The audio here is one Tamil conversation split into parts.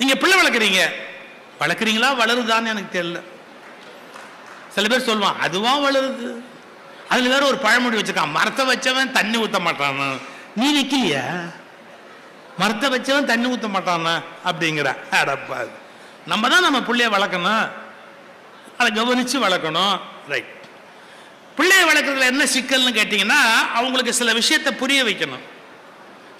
நீங்க பிள்ளை வளர்க்குறீங்க. வளர்க்குறீங்களா வளருதான்னு எனக்கு தெரியல. சில பேர் சொல்லுவான் அதுவா வளருது. அதுல வேற ஒரு பழமொழி வச்சிருக்கான் மரத்தை வச்சவன் தண்ணி ஊத்த மாட்டான் நீ வைக்கலையா மரத்தை வச்சவன் தண்ணி ஊத்த மாட்டானா அப்படிங்கிற. அடப்பா நம்ம தான் நம்ம பிள்ளைய வளர்க்கணும். அதை கவனிச்சு வளர்க்கணும். ரைட் பிள்ளைய வளர்க்குறதுல என்ன சிக்கல்னு கேட்டிங்கன்னா அவங்களுக்கு சில விஷயத்தை புரிய வைக்கணும்.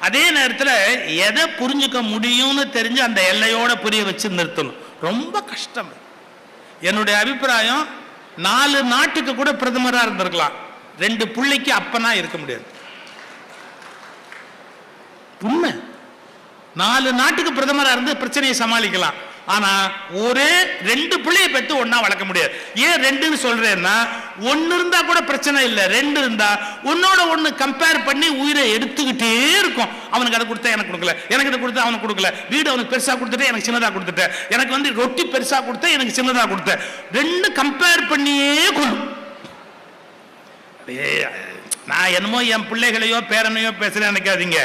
அதே நேரத்தில் எதை புரிஞ்சுக்க முடியும்னு தெரிஞ்சு அந்த எல்லையோட புரிய வச்சு நிறுத்தணும். ரொம்ப கஷ்டம். என்னுடைய அபிப்பிராயம் நாலு நாட்டுக்கு கூட பிரதமராக இருந்திருக்கலாம். ரெண்டு பிள்ளைக்கு அப்பனா இருக்க முடியாது. உண்மை. நாலு நாட்டுக்கு பிரதமராக இருந்து பிரச்சனையை சமாளிக்கலாம். ஆனா ஒரே ரெண்டு பிள்ளைய பெற்று ஒன்னா வளர்க்க முடியாது. ஏன் ரெண்டுன்னு சொல்றேன்னா ஒன்னு இருந்தா கூட பிரச்சனை இல்லை. ரெண்டு இருந்தா உன்னோட ஒண்ணு கம்பேர் பண்ணி உயிரை எடுத்துக்கிட்டே இருக்கும். அவனுக்கு அதை கொடுத்தா எனக்கு கொடுக்கல. எனக்கு இதை கொடுத்தா அவனுக்கு கொடுக்கல. வீடு அவனுக்கு பெருசா கொடுத்துட்டு எனக்கு சின்னதா கொடுத்துட்டேன். எனக்கு வந்து ரொட்டி பெருசா கொடுத்த எனக்கு சின்னதா கொடுத்தேன். ரெண்டு கம்பேர் பண்ணியே கொள்ளும் நான் என்னமோ என் பிள்ளைகளையோ பேரனையோ பேசுறேன் நினைக்காதீங்க.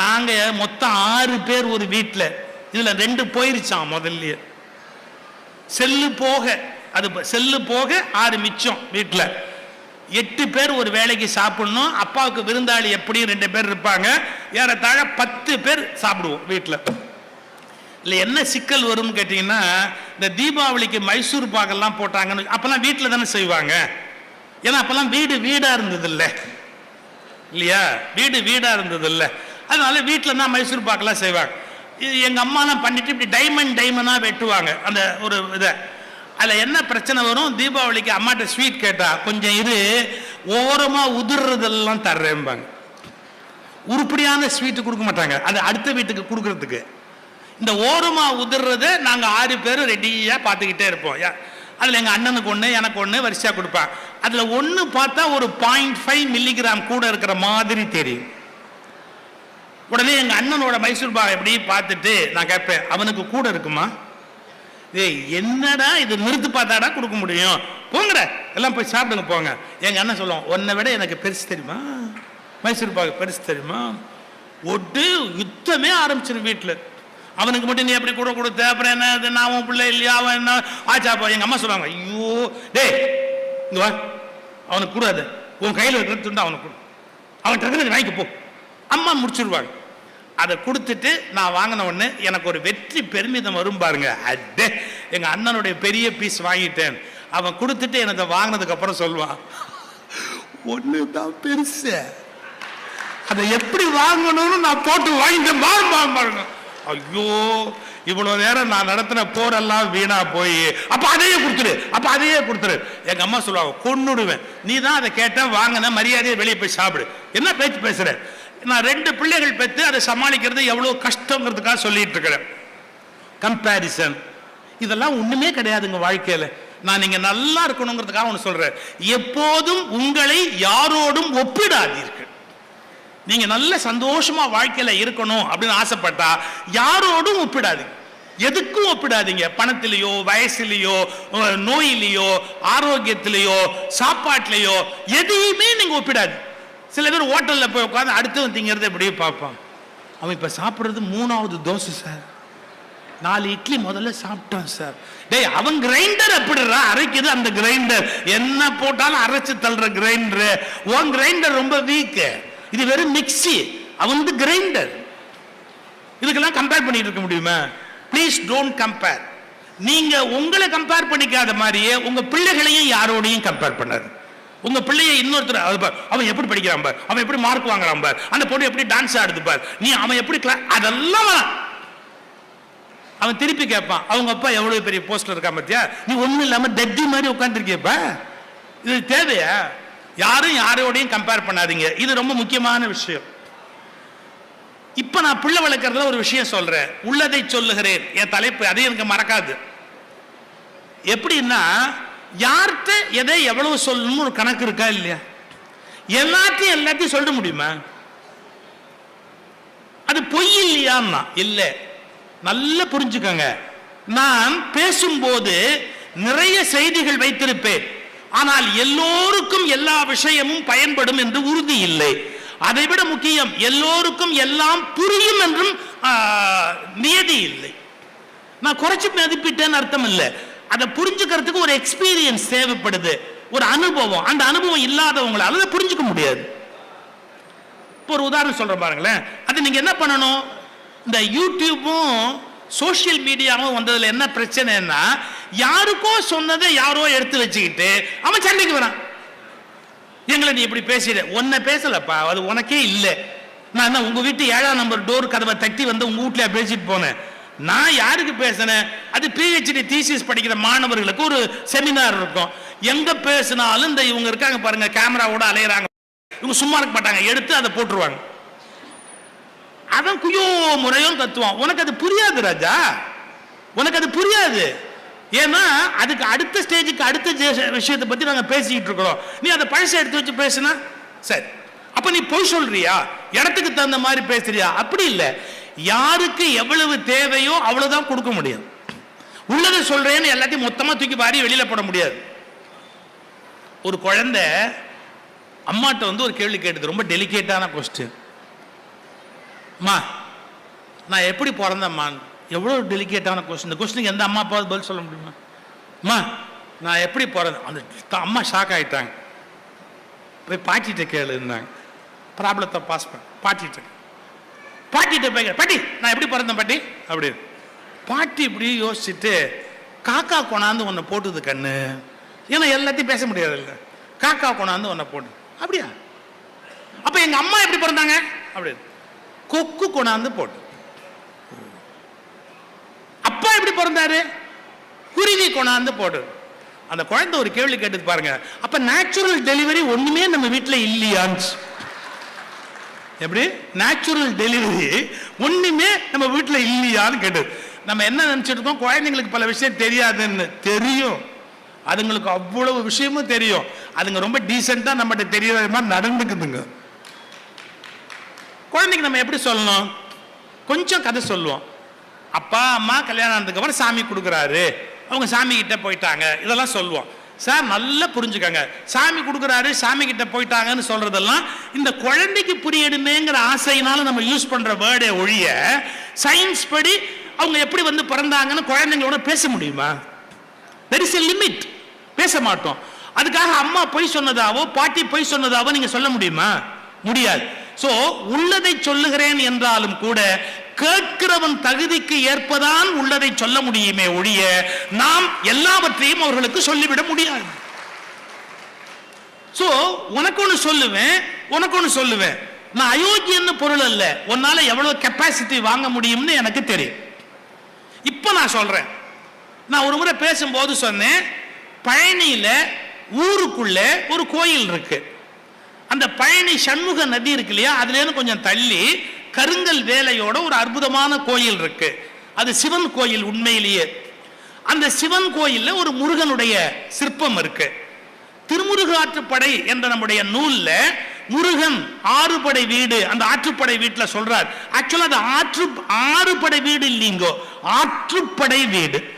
நாங்க மொத்தம் ஆறு பேர் ஒரு வீட்டில் இதுல ரெண்டு போயிருச்சான் முதல்லயே. செல்லு போக அது செல்லு போக ஆறு மிச்சம் வீட்டில் எட்டு பேர் ஒரு வேலைக்கு சாப்பிடணும் அப்பாவுக்கு விருந்தாளி எப்படியும் ரெண்டு பேர் இருப்பாங்க ஏறத்தாழ பத்து பேர் சாப்பிடுவோம் வீட்டில் இல்லை என்ன சிக்கல் வரும்னு கேட்டிங்கன்னா இந்த தீபாவளிக்கு மைசூர் பாகெல்லாம் போட்டாங்கன்னு அப்போல்லாம் வீட்டில் தானே செய்வாங்க. ஏன்னா அப்போல்லாம் வீடு வீடாக இருந்தது இல்லை இல்லையா? வீடு வீடாக இருந்தது இல்லை அதனால வீட்டில் தான் மைசூர் பாக்கெல்லாம் செய்வாங்க. இது எங்கள் அம்மாலாம் பண்ணிட்டு இப்படி டைமண்ட் டைமண்டாக வெட்டுவாங்க. அந்த ஒரு இதை. அதில் என்ன பிரச்சனை வரும்? தீபாவளிக்கு அம்மாட்ட ஸ்வீட் கேட்டால் கொஞ்சம் இது ஓரமாக உதிர்றதெல்லாம் தர்றேன்பாங்க உருப்படியான ஸ்வீட்டு கொடுக்க மாட்டாங்க. அது அடுத்த வீட்டுக்கு கொடுக்கறதுக்கு. இந்த ஓரமாக உதிர்றது நாங்கள் ஆறு பேரும் ரெடியாக பார்த்துக்கிட்டே இருப்போம். அதில் எங்கள் அண்ணனுக்கு ஒன்று எனக்கு ஒன்று வரிசையாக கொடுப்பான் அதில் ஒன்று பார்த்தா ஒரு பாயிண்ட் ஃபைவ் மில்லிகிராம் கூட இருக்கிற மாதிரி தெரியும். உடனே எங்கள் அண்ணனோட மைசூர் பாக எப்படி பார்த்துட்டு நான் கேட்பேன் அவனுக்கு கூட இருக்குமா? ஏய் என்னடா இது நிறுத்து பார்த்தாடா கொடுக்க முடியும். போங்கட எல்லாம் போய் சாப்பிடுங்க போங்க. எங்கள் அண்ணன் சொல்லுவான் உன்னை விட எனக்கு பெருசு தெரியுமா? மைசூர் பாகு பெருசு தெரியுமா? ஒட்டு யுத்தமே ஆரம்பிச்சிடும் வீட்டில் அவனுக்கு மட்டும் நீ எப்படி கூட கொடுத்த? அப்புறம் என்ன இது? நான் உன் பிள்ளை இல்லையா? அவன் என்ன? ஆச்சாப்பா எங்கள் அம்மா சொல்லுவாங்க ஐயோ டேய் இங்க வா. அவனுக்கு கூடாது. உன் கையில் இருக்கிற அவனுக்கு கொடு. அவன் டக்குனு வாங்கிக்க போ. அம்மா முடிச்சிருவாங்க அதை கொடுத்துட்டு நான் வாங்கின ஒன்று எனக்கு ஒரு வெற்றி பெருமிதம் வரும் பாருங்க. அடே எங்கள் அண்ணனுடைய பெரிய பீஸ் வாங்கிட்டேன். அவன் கொடுத்துட்டு எனக்கு வாங்கினதுக்கப்புறம் சொல்லுவான் ஒன்று தான் பெருசு. அதை எப்படி வாங்கணும்னு நான் போட்டு வாங்கிட்டேன். பாருங்க பாருங்க ஐயோ இவ்வளோ நேரம் நான் நடத்தின போரெல்லாம் வீணா போய். அப்போ அதையே கொடுத்துரு அப்போ அதையே கொடுத்துரு எங்க அம்மா சொல்லுவாங்க கொண்டுடுவேன் நீ தான் அதை கேட்ட வாங்கின மரியாதையை வெளியே போய் சாப்பிடு. என்ன பேச்சு பேசுகிறேன் நான் ரெண்டு பிள்ளைகள் பெற்று அதை சமாளிக்கிறது எவ்வளோ கஷ்டங்கிறதுக்காக சொல்லிட்டு இருக்கிறேன். கம்பேரிசன் இதெல்லாம் ஒண்ணுமே கிடையாதுங்க வாழ்க்கையில. நான் நீங்க நல்லா இருக்கணுங்கிறதுக்காக ஒன்று சொல்றேன். எப்போதும் உங்களை யாரோடும் ஒப்பிடாதீர்கள். நீங்க நல்ல சந்தோஷமா வாழ்க்கையில இருக்கணும் அப்படின்னு ஆசைப்பட்டா யாரோடும் ஒப்பிடாதீங்க. எதுக்கும் ஒப்பிடாதீங்க. பணத்திலேயோ வயசுலேயோ நோயிலையோ நோயிலேயோ ஆரோக்கியத்திலேயோ சாப்பாட்டிலேயோ எதையுமே நீங்க ஒப்பிடாது சில பேர் ஹோட்டலில் போய் உட்காந்து அடுத்தவன் திங்கிறத எப்படியே பார்ப்பான். அவன் இப்போ சாப்பிட்றது மூணாவது தோசை சார். நாலு இட்லி முதல்ல சாப்பிட்டான் சார். டேய் அவன் கிரைண்டர் அப்படிடா அரைக்குது அந்த கிரைண்டர் என்ன போட்டாலும் அரைச்சு தள்ளுற கிரைண்டர் உன் கிரைண்டர் ரொம்ப வீக்கு இது வெறும் மிக்சி அவன் வந்து கிரைண்டர் இதுக்கெல்லாம் கம்பேர் பண்ணிட்டு இருக்க முடியுமா? ப்ளீஸ் டோன்ட் கம்பேர் நீங்க உங்களை கம்பேர் பண்ணிக்காத மாதிரியே உங்க பிள்ளைகளையும் யாரோடையும் கம்பேர் பண்ணாது. உங்க பிள்ளைய இன்னொருத்தர் அது அவன் எப்படி படிக்கிறான் பார் அவன் எப்படி மார்க் வாங்குறான் பார் அந்த பொண்ணு எப்படி டான்ஸ் ஆடுது பார் நீ அவன் எப்படி கிளா அதெல்லாம் அவன் திருப்பி கேட்பான் அவங்க அப்பா எவ்வளவு பெரிய போஸ்ட்ல இருக்கா பாத்தியா? நீ ஒண்ணும் இல்லாம டெட்டி மாதிரி உட்காந்துருக்கியப்ப இது தேவையா? யாரும் யாரோடையும் கம்பேர் பண்ணாதீங்க. இது ரொம்ப முக்கியமான விஷயம். இப்ப நான் பிள்ளை வளர்க்கறதுல ஒரு விஷயம் சொல்றேன். உள்ளதை சொல்லுகிறேன். என் தலைப்பு அதையும் எனக்கு மறக்காது. எப்படின்னா யார்கிட்ட எதை எவ்வளவு சொல்லணும்னு ஒரு கணக்கு இருக்கா இல்லையா? எல்லாத்தையும் எல்லாத்தையும் சொல்ல முடியுமா? அது பொய் இல்லையான்னா? இல்லை. நல்லா புரிஞ்சுக்கோங்க. நான் பேசும்போது நிறைய செய்திகள் வைத்திருப்பேன். ஆனால் எல்லோருக்கும் எல்லா விஷயமும் பயன்படும் என்று உறுதி இல்லை. அதை விட முக்கியம் எல்லோருக்கும் எல்லாம் புரியும் என்றும் நியதி இல்லை. நான் குறைச்சி மதிப்பிட்டேன்னு அர்த்தம் இல்லை. அதை புரிஞ்சுக்கிறதுக்கு ஒரு எக்ஸ்பீரியன்ஸ் தேவைப்படுது. ஒரு அனுபவம். அந்த அனுபவம் இல்லாதவங்களால அதை புரிஞ்சுக்க முடியாது. இப்போ ஒரு உதாரணம் சொல்கிறேன் பாருங்களேன். அது நீங்கள் என்ன பண்ணணும்? இந்த யூடியூப்பும் சோஷியல் மீடியாவும் வந்ததில் என்ன பிரச்சனைன்னா யாருக்கோ சொன்னதை யாரோ எடுத்து வச்சுக்கிட்டு அவன் சண்டைக்கு வரான். எங்களை நீ இப்படி பேசிட உன்னை பேசலப்பா. அது உனக்கே இல்லை. நான் என்ன உங்கள் வீட்டு ஏழாம் நம்பர் டோர் கதவை தட்டி வந்து உங்கள் வீட்டில் பேசிட்டு போனேன். நான் யாருக்கு பேசினேன்? அது பிஹெச்டி தீசிஸ் படிக்கிற மாணவர்களுக்கு ஒரு செமினார் இருக்கும். எங்க பேசினாலும் இந்த இவங்க இருக்காங்க பாருங்க கேமராவோட அலையிறாங்க. இவங்க சும்மா இருக்க மாட்டாங்க எடுத்து அதை போட்டுருவாங்க. அவன் குயோ முறையும் கத்துவான் உனக்கு அது புரியாது ராஜா. உனக்கு அது புரியாது. ஏன்னா அதுக்கு அடுத்த ஸ்டேஜுக்கு அடுத்த விஷயத்தை பத்தி நாங்க பேசிக்கிட்டு இருக்கிறோம். நீ அதை பழசை எடுத்து வச்சு பேசுனா? சரி. அப்ப நீ பொய் சொல்றியா? இடத்துக்கு தகுந்த மாதிரி பேசுறியா? அப்படி இல்லை. யாருக்கு எவ்வளவு தேவையோ அவ்வளவுதான் கொடுக்க முடியாது உள்ளதை சொல்றேன்னு எல்லாத்தையும் மொத்தமா தூக்கி பாரி வெளியில போட முடியாது. ஒரு குழந்தை அம்மாட்ட வந்து ஒரு கேள்வி கேட்டது ரொம்ப டெலிகேட்டான கொஸ்டின் அம்மா நான் எப்படி பிறந்தம்மா? எவ்வளோ டெலிகேட்டான கொஸ்டின் இந்த கொஸ்டினுக்கு எந்த அம்மா அப்பாவது பதில் சொல்ல முடியுமா? அம்மா நான் எப்படி பிறந்தேன்? அந்த அம்மா ஷாக் ஆயிட்டாங்க. போய் பாட்டிகிட்ட கேளுன்னாங்க. ப்ராப்ளத்தை பாஸ் பண்ண பாட்டிகிட்ட பாட்டிகிட்ட போய் பாட்டி நான் எப்படி பிறந்தேன் பாட்டி? அப்படி பாட்டி இப்படி யோசிச்சுட்டு காக்கா கொண்டாந்து உன்னை போட்டுது கண்ணு. ஏன்னா எல்லாத்தையும் பேச முடியாது இல்லை காக்கா கொண்டாந்து உன்னை போட்டு. அப்படியா? அப்ப எங்க அம்மா எப்படி பிறந்தாங்க? அப்படி கொக்கு கொண்டாந்து போட்டு. அப்பா எப்படி பிறந்தாரு? குருவி கொண்டாந்து போட்டு. அந்த குழந்தை ஒரு கேள்வி கேட்டது பாருங்க. அப்ப நேச்சுரல் டெலிவரி ஒண்ணுமே நம்ம வீட்டில் இல்லையான்னு எப்படி? நேச்சுரல் டெலிவரி ஒன்றுமே நம்ம வீட்டில் இல்லையான்னு கேட்டது. நம்ம என்ன நினைச்சிட்டு இருக்கோம்? குழந்தைங்களுக்கு பல விஷயம் தெரியாதுன்னு. தெரியும். அதுங்களுக்கு அவ்வளவு விஷயமும் தெரியும். அதுங்க ரொம்ப டீசெண்டாக நம்மகிட்ட தெரியாத மாதிரி நடந்துக்குதுங்க. குழந்தைக்கு நம்ம எப்படி சொல்லணும்? கொஞ்சம் கதை சொல்லுவோம். அப்பா அம்மா கல்யாணம் ஆனதுக்கப்புறம் சாமி கொடுக்குறாரு. அவங்க சாமி கிட்ட போயிட்டாங்க. இதெல்லாம் சொல்லுவோம். சார் நல்லா புரிஞ்சுக்கங்க. சாமி கொடுக்குறாரு சாமி கிட்ட போயிட்டாங்கன்னு சொல்றதெல்லாம் இந்த குழந்தைக்கு புரியணுமேங்கிற ஆசையினால நம்ம யூஸ் பண்ற வேர்டே ஒழிய சயின்ஸ் படி அவங்க எப்படி வந்து பிறந்தாங்கன்னு குழந்தைங்களோட பேச முடியுமா? தெர் இஸ் எ லிமிட் பேச மாட்டோம். அதுக்காக அம்மா பொய் சொன்னதாவோ பாட்டி பொய் சொன்னதாவோ நீங்க சொல்ல முடியுமா? முடியாது. ஸோ உள்ளதை சொல்லுகிறேன் என்றாலும் கூட கேட்கிறவன் தகுதிக்கு ஏற்பதான் உள்ளதை சொல்ல முடியுமே ஒழிய நாம் எல்லாவற்றையும் அவர்களுக்கு சொல்லிவிட முடியாது. சோ உனக்கு ஒன்று சொல்லுவேன் உனக்கு ஒன்று சொல்லுவேன். நான் அயோக்கியன்னு பொருள் அல்ல. உன்னால எவ்வளவு கெப்பாசிட்டி வாங்க முடியும்னு எனக்கு தெரியும். இப்போ நான் சொல்றேன். நான் ஒரு முறை பேசும்போது சொன்னேன் பழனியில ஊருக்குள்ள ஒரு கோயில் இருக்கு. அந்த பழனி சண்முக நதி இருக்கு இல்லையா? அதுலேருந்து கொஞ்சம் தள்ளி கருங்கல் வேலையோட ஒரு அற்புதமான கோயில் இருக்கு. அது சிவன் கோயில் உண்மையிலேயே. அந்த சிவன் கோயில்ல ஒரு முருகனுடைய சிற்பம் இருக்கு. திருமுருகாற்றுப்படை என்ற நம்முடைய நூல்ல முருகன் ஆறுபடை வீடு அந்த ஆற்றுப்படை வீட்டில் சொல்றார். ஆக்சுவலா அது ஆற்று ஆறுபடை வீடு இல்லைங்கோ ஆற்றுப்படை வீடு.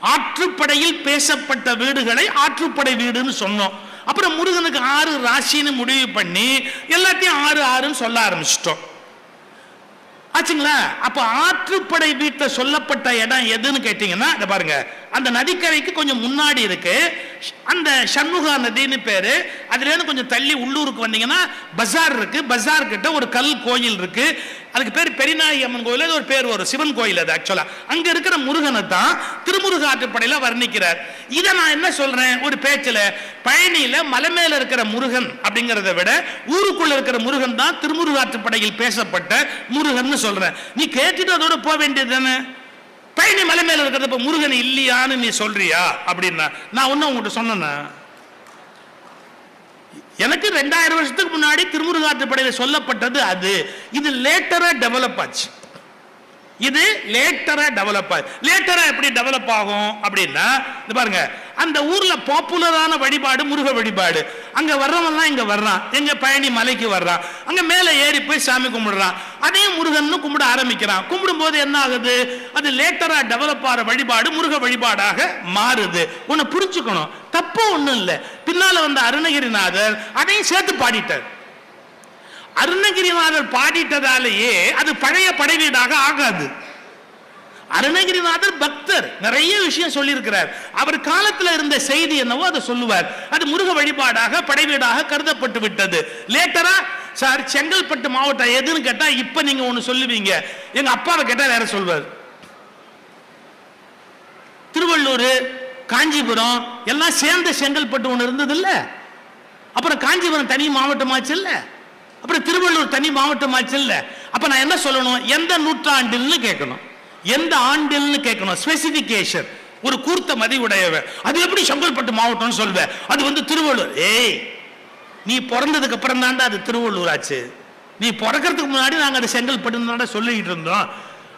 ஆற்றுப்படையில் பேசப்பட்ட வீடுகளை ஆற்றுப்படை வீடுன்னு சொன்னோம். அப்புறம் முருகனுக்கு ஆறு ராசின்னு முடிவு பண்ணி எல்லாத்தையும் ஆறு ஆறுன்னு சொல்ல ஆரம்பிச்சிட்டோம். ஆச்சுங்களா அப்ப ஆற்றுப்படை வீட்டில் சொல்லப்பட்ட இடம் எதுன்னு கேட்டீங்கன்னா இத பாருங்க. அந்த நதிக்கரைக்கு கொஞ்சம் முன்னாடி இருக்கு. அந்த சண்முகா நதின்னு பேரு. அதுல இருந்து கொஞ்சம் தள்ளி உள்ளூருக்கு வந்தீங்கன்னா பஜார் இருக்கு. பஜார் கிட்ட ஒரு கல் கோயில் இருக்கு. அதுக்கு பேர் பெரியநாயகி அம்மன் கோயில் அது ஒரு பேர் வரும் சிவன் கோயில் அது ஆக்சுவலா அங்க இருக்கிற முருகனை தான் திருமுருக ஆற்றுப்படையில வர்ணிக்கிறார். இதை நான் என்ன சொல்றேன்? ஒரு பேச்சில் பழனியில மலை மேல இருக்கிற முருகன் அப்படிங்கிறத விட ஊருக்குள்ள இருக்கிற முருகன் தான் திருமுருகாற்றுப்படையில் பேசப்பட்ட முருகன் சொல்றேன். நீ கேட்டுட்டு அதோட போக வேண்டியது தானே? பழனி மலை மேல இருக்கிறத இப்போ முருகன் இல்லையான்னு நீ சொல்றியா? அப்படின்னா நான் ஒன்னும் உங்ககிட்ட சொன்னேன்னா? எனக்கு ரெண்டாயிரம் வருஷத்துக்கு முன்னாடி திருமுருகாற்றுப்படையில் சொல்லப்பட்டது அது. இது லேட்டராக டெவலப் ஆச்சு. இது லேட்டராக டெவலப் ஆகுது லேட்டராக எப்படி டெவலப் ஆகும் அப்படின்னா இது பாருங்க அந்த ஊரில் பாப்புலரான வழிபாடு முருக வழிபாடு. அங்கே வர்றவன்லாம் இங்கே வர்றான். எங்கள் பழனி மலைக்கு வர்றான். அங்கே மேலே ஏறி போய் சாமி கும்பிடுறான். அதையும் முருகன் கும்பிட ஆரம்பிக்கிறான். கும்பிடும்போது என்ன ஆகுது? அது லேட்டராக டெவலப் ஆகிற வழிபாடு முருக வழிபாடாக மாறுது. ஒன்று புரிஞ்சுக்கணும். தப்பு ஒண்ணும் இல்லை. பின்னால வந்த அருணகிரிநாதர் அதையும் சேர்த்து பாடிட்டார். அருணகிரிநாதர் பாடிட்டதாலேயே அது பழைய படைவீடாக ஆகாது. அருணகிரிநாதர் பக்தர். நிறைய விஷயம் சொல்லியிருக்கிறார். அவர் காலத்துல இருந்த செய்தி என்னவோ அதை சொல்லுவார். அது முருக வழிபாடாக படைவீடாக கருதப்பட்டு விட்டது. லேட்டரா சார் செங்கல்பட்டு மாவட்டம் எதுன்னு கேட்டா இப்ப நீங்க ஒண்ணு சொல்லுவீங்க. எங்க அப்பாவை கேட்டா வேற சொல்வார். திருவள்ளூர் காஞ்சிபுரம் எல்லாம் சேர்ந்த செங்கல்பட்டு ஒன்று இருந்தது இல்லை அப்புறம் காஞ்சிபுரம் தனி மாவட்டமாச்சு இல்லை அப்புறம் திருவள்ளூர் தனி மாவட்டமாச்சு இல்லை அப்போ நான் என்ன சொல்லணும்? எந்த நூற்றாண்டில்னு கேட்கணும். எந்த ஆண்டில்னு கேட்கணும்? ஸ்பெசிஃபிகேஷன் ஒரு கூர்த்த மதிவுடையவன் அது எப்படி செங்கல்பட்டு மாவட்டம்னு சொல்வேன் அது வந்து திருவள்ளூர். ஏய் நீ பிறந்ததுக்கு அப்புறம் தாண்டா அது திருவள்ளூர் ஆச்சு நீ பிறக்கிறதுக்கு முன்னாடி நாங்கள் அது செங்கல்பட்டு சொல்லிக்கிட்டு இருந்தோம்.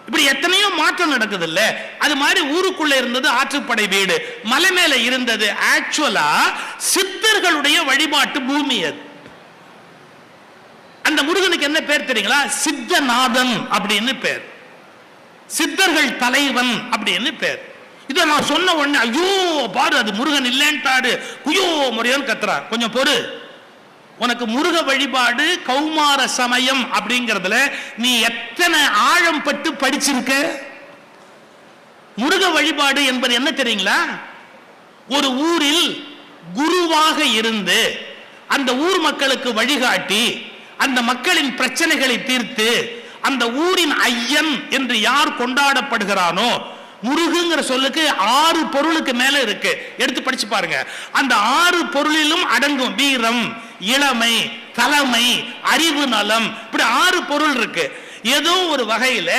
இப்படி எத்தனையோ மாற்றம் நடக்குது இல்ல அது மாதிரி ஊருக்குள்ள இருந்தது ஆற்றுப்படை வீடு. மலை மேல இருந்தது ஆக்சுவலா சித்தர்களுடைய வழிபாட்டு பூமி அது. அந்த முருகனுக்கு என்ன பேர் தெரியுங்களா? சித்தநாதன் அப்படின்னு பேர். சித்தர்கள் தலைவன் அப்படின்னு பேர். இதை நான் சொன்ன உடனே ஐயோ பாரு அது முருகன் இல்லைன்ட்டாரு. குயோ முறையோன்னு கத்துறா கொஞ்சம் பொறு. உனக்கு முருக வழிபாடு கௌமார சமயம் அப்படிங்கிறதுல நீ எத்தனை ஆழம் பட்டு படிச்சிருக்க? முருக வழிபாடு என்பது என்ன தெரியுங்களா? ஒரு ஊரில் குருவாக இருந்து அந்த ஊர் மக்களுக்கு வழிகாட்டி அந்த மக்களின் பிரச்சனைகளை தீர்த்து அந்த ஊரின் ஐயன் என்று யார் கொண்டாடப்படுகிறானோ முருகுங்கிற சொல்லுக்கு ஆறு பொருளுக்கு மேல இருக்கு. எடுத்து படிச்சு பாருங்க. அந்த ஆறு பொருளிலும் அடங்கும் வீரம். இளமை தலைமை அறிவு நலம் இப்படி ஆறு பொருள் இருக்கு. ஏதோ ஒரு வகையில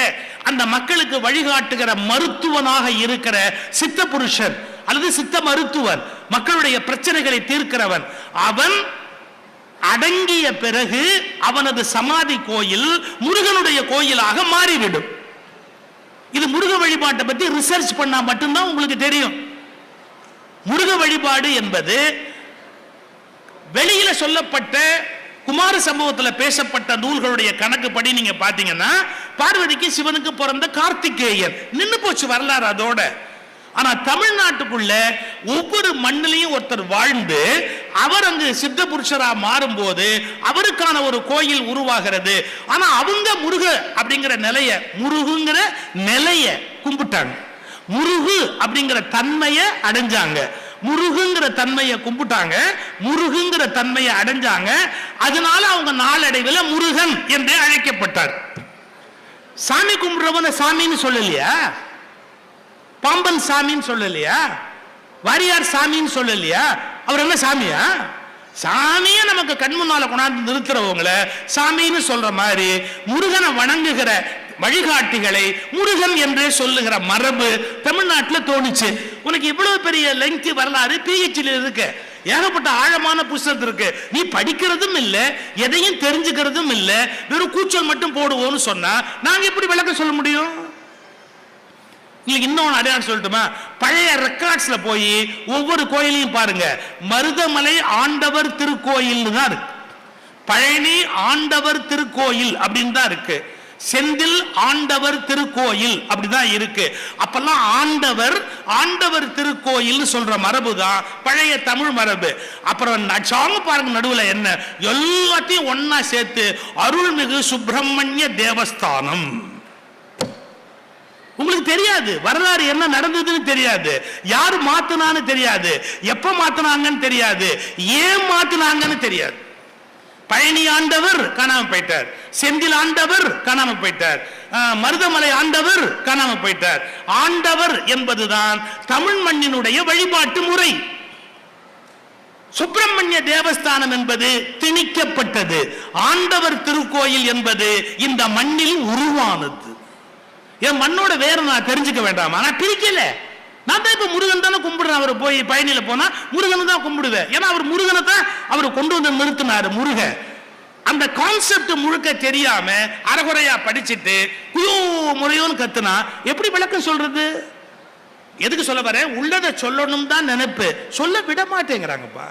அந்த மக்களுக்கு வழிகாட்டுகிற மருத்துவனாக இருக்கிற சித்த புருஷன் அல்லது சித்த மருத்துவன் மக்களுடைய பிரச்சனைகளை தீர்க்கிறவன் அவன் அடங்கிய பிறகு அவனது சமாதி கோயில் முருகனுடைய கோயிலாக மாறிவிடும். இது முருக வழிபாட்டை பத்தி ரிசர்ச் பண்ணா மட்டும்தான் உங்களுக்கு தெரியும். முருக வழிபாடு என்பது வெளியில சொல்லப்பட்ட குமார சம்பவத்தில் பேசப்பட்ட நூல்களுடைய கணக்குப்படி நீங்க பாத்தீங்கன்னா பார்வதிக்கு சிவனுக்கு பிறந்த கார்த்திகேயன். நின்று போச்சு வரலாறு அதோட. ஆனா தமிழ்நாட்டுக்குள்ள ஒவ்வொரு மண்ணிலையும் ஒருத்தர் வாழ்ந்து அவர் அங்கு சித்த புருஷரா மாறும்போது அவருக்கான ஒரு கோயில் உருவாகிறது. ஆனா அவங்க முருக அப்படிங்கிற நிலைய முருகுங்கிற நிலைய கும்பிட்டாங்க. முருகு அப்படிங்கிற தன்மையை அடைஞ்சாங்க. முருகுங்கிற தன்மையை கும்பிட்டாங்க முருகுங்கிற தன்மையை அடைஞ்சாங்க. அதனால அவங்க நாளடைவில் முருகன் என்றே அழைக்கப்பட்டார். சாமி கும்பிடுறவன சாமின்னு சொல்லலையா? பாம்பன் சாமின்னு சொல்லலையா? வாரியார் சாமின்னு சொல்லலையா? அவர் என்ன சாமியா? சாமியை நமக்கு கண் முன்னால கொண்டாந்து நிறுத்துறவங்கள சாமின்னு சொல்ற மாதிரி முருகனை வணங்குகிற வழிகாட்டிகளை முருகன் என்றே சொல்லுகிற மரபு தமிழ்நாட்டில் தோணுச்சு. உனக்கு இவ்வளவு பெரிய லெங்க் வரலாறு பிஹெச்டியில் இருக்கு. ஏகப்பட்ட ஆழமான புஸ்தகம் இருக்கு. நீ படிக்கிறதும் இல்லை எதையும் தெரிஞ்சுக்கிறதும் இல்லை. வெறும் கூச்சல் மட்டும் போடுவோம்னு சொன்னா நாங்க எப்படி விளக்க சொல்ல முடியும்? இன்னொன்று அடையாளம் சொல்லட்டுமா? பழைய ரெக்கார்ட்ஸ்ல போய் ஒவ்வொரு கோயிலையும் பாருங்க. மருதமலை ஆண்டவர் திருக்கோயில் தான் இருக்கு. பழனி ஆண்டவர் திருக்கோயில் அப்படின்னு தான் இருக்கு. செந்தில் ஆண்டவர் திருக்கோயில் அப்படிதான் இருக்கு. அப்பெல்லாம் ஆண்டவர் ஆண்டவர் திருக்கோயில் சொல்ற மரபு தான் பழைய தமிழ் மரபு. அப்புறம் சாம பாருங்க நடுவுல என்ன? எல்லாத்தையும் ஒன்னா சேர்த்து அருள்மிகு சுப்பிரமணிய தேவஸ்தானம். உங்களுக்கு தெரியாது வரலாறு என்ன நடந்ததுன்னு தெரியாது. யார் மாத்துனான்னு தெரியாது எப்ப மாத்துனாங்கன்னு தெரியாது ஏன் மாத்தினாங்கன்னு தெரியாது. பழனி ஆண்டவர் காணாம போயிட்டார். செந்தில் ஆண்டவர் காணாம போயிட்டார். ஆஹ், மருதமலை ஆண்டவர் காணாம போயிட்டார். ஆண்டவர் என்பதுதான் தமிழ் மண்ணினுடைய வழிபாட்டு முறை. சுப்பிரமணிய தேவஸ்தானம் என்பது திணிக்கப்பட்டது. ஆண்டவர் திருக்கோயில் என்பது இந்த மண்ணில் உருவானது. என் மண்ணோட வேற நான் தெரிஞ்சுக்க வேண்டாமா? நான் பிரிக்கல. நான் தான் இப்ப முருகன் தானே கும்பிடுறேன். அவர் போய் பயணியில போனா முருகனை தான் கும்பிடுவேன். ஏன்னா அவர் முருகனை தான் அவர் கொண்டு வந்து நிறுத்தினாரு முருக அந்த கான்செப்ட் முழுக்க தெரியாம அறகுறையா படிச்சுட்டு குயோ முறையோன்னு கத்துனா எப்படி விளக்கம் சொல்றது? எதுக்கு சொல்ல வரேன்? உள்ளதை சொல்லணும் தான் நினைப்பு. சொல்ல விட மாட்டேங்கிறாங்கப்பா.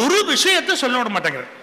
ஒரு விஷயத்தை சொல்ல விட மாட்டேங்கிறாங்க